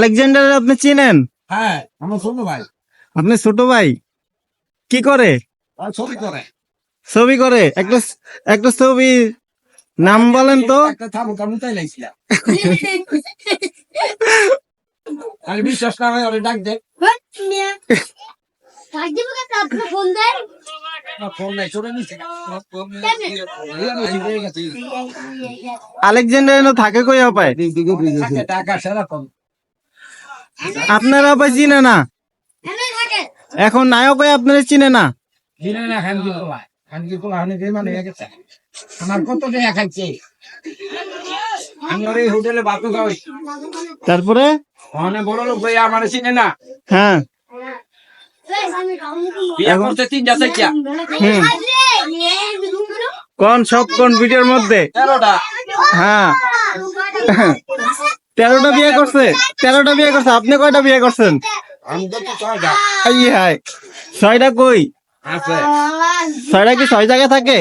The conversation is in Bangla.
আলেকজান্ডার আপনি চিনেন? হ্যাঁ আমার ছোট ভাই। আপনি ছোট ভাই? কি করে? ছবি করে। ছবি করে? একটা একটা ছবি নাম বলেন তো। আমি বিশ্বাস না হয় ডাক দে। ফোন দেয় আলেকজান্ডার থাকে কই পায় টাকা সেরকম আপনারা আবার চিনে না। এখন নায়ক হয়ে আপনারা চিনে না। দিনে না খানকি কোলা খানকি কোলা হানে মানে আমার কত টাকা খাইছে? আমি হোটেলে ভাত খাওয়াই। তারপরে? অনেক বড় লোক ভাই আমার চিনে না। হ্যাঁ। কোন সব কোন ভিডিওর মধ্যে? তেরোটা। হ্যাঁ। তেরোটা বিয়ে করছে তেরোটা বিয়ে করছে আপনি কয়টা বিয়ে করছেন? ছয়টা। ছয়টা কই? আছে। ছয়টা কি ছয় জায়গায় থাকে?